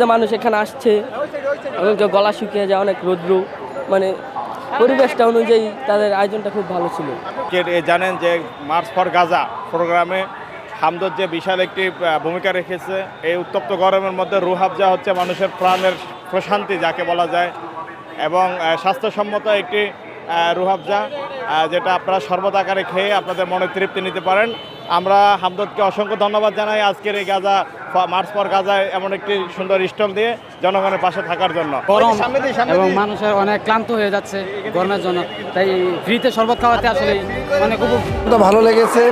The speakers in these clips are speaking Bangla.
যে মানুষ এখানে আসছে অনেক গলা শুকিয়ে যায়, অনেক রৌদ্র। মানে পরিবেশটা অনুযায়ী তাদের আয়োজনটা খুব ভালো ছিল। জানেন যে মার্চ ফর গাজা প্রোগ্রামে হামদর যে বিশাল একটি ভূমিকা রেখেছে, এই উত্তপ্ত গরমের মধ্যে রুহাবজা হচ্ছে মানুষের প্রাণের প্রশান্তি, যাকে বলা যায়, এবং স্বাস্থ্যসম্মত একটি রুহাবজা যেটা আপনারা শরবত আকারে খেয়ে আপনাদের মনে তৃপ্তি নিতে পারেন। আমরা হামদদকে অসংখ্য ধন্যবাদ জানাই আজকের এই গাজা মার্চ পর গাজায় এমন একটি সুন্দর স্টল দিয়ে জনগণের পাশে থাকার জন্য। গরম এবং মানুষের অনেক ক্লান্ত হয়ে যাচ্ছে গরমের জন্য। তাই ফ্রিতে শরবত খাওয়াতে আসলে অনেক ভালো লেগেছে।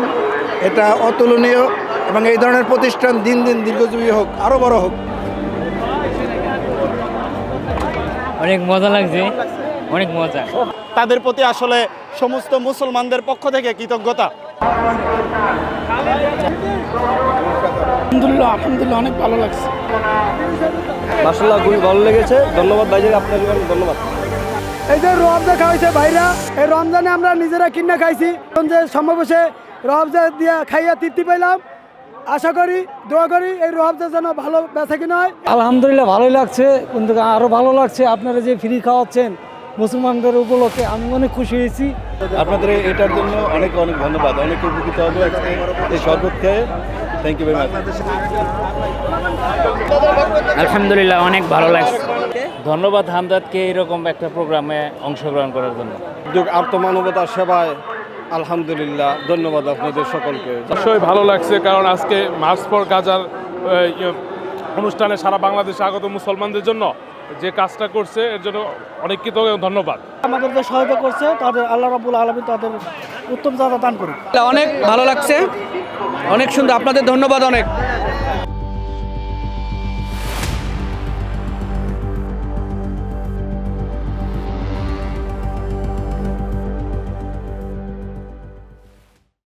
এটা অতুলনীয় এবং এই ধরনের প্রতিষ্ঠান দিন দিন দীর্ঘজীবী হোক আরও বড় হোক। অনেক মজা লাগছে। অনেক মজা। তাদের প্রতি আসলে সমস্ত মুসলমানদের পক্ষ থেকে কৃতজ্ঞতা। আলহামদুলিল্লাহ আলহামদুলিল্লাহ অনেক ভালো লাগছে। মাসাল্লাহ খুবই ভালো লেগেছে। ধন্যবাদ ভাইজান আপনাকে অনেক ধন্যবাদ। এই যে রমজা খাওয়াইছে ভাইরা এই রমজানে আমরা নিজেরা কিনে খাইছি। যে সমাবেশে রমজা দিয়ে খাইয়া তৃপ্তি পেলাম আশা করি দোয়া করি এই রমজা যেন ভালো বেচা কিনা হয়। আলহামদুলিল্লাহ ভালোই লাগছে। কিন্তু আরও ভালো লাগছে আপনারা যে ফ্রি খাওয়াচ্ছেন। মুসলমানদের উপলক্ষে আমি অনেক খুশি হয়েছি। আপনাদের এটার জন্য অনেক অনেক ধন্যবাদ। অনেক উপকৃত হবে এই শরবত খেয়ে থ্যাংক ইউ ভেরি মাচ আলহামদুলিল্লাহ অনেক ভালো লাগছে। ধন্যবাদ হামদাদকে এরকম একটা প্রোগ্রামে অংশগ্রহণ করার জন্য। উদ্যোগ আত্মমানবতার সেবায় আলহামদুলিল্লাহ ধন্যবাদ আপনাদের সকলকে। অবশ্যই ভালো লাগছে কারণ আজকে মার্চ ফর গাজার ইয়ে, অনুষ্ঠানে সারা বাংলাদেশে আগত মুসলমানদের জন্য যে কাজটা করছে এর জন্য অনেক কৃতজ্ঞ ধন্যবাদ। আমাদের যে সহায়তা করছে তাদের আল্লাহ রাবুল আলমী তাদের উত্তম জাতা দান করুক। অনেক ভালো লাগছে। অনেক সুন্দর। আপনাদের ধন্যবাদ অনেক।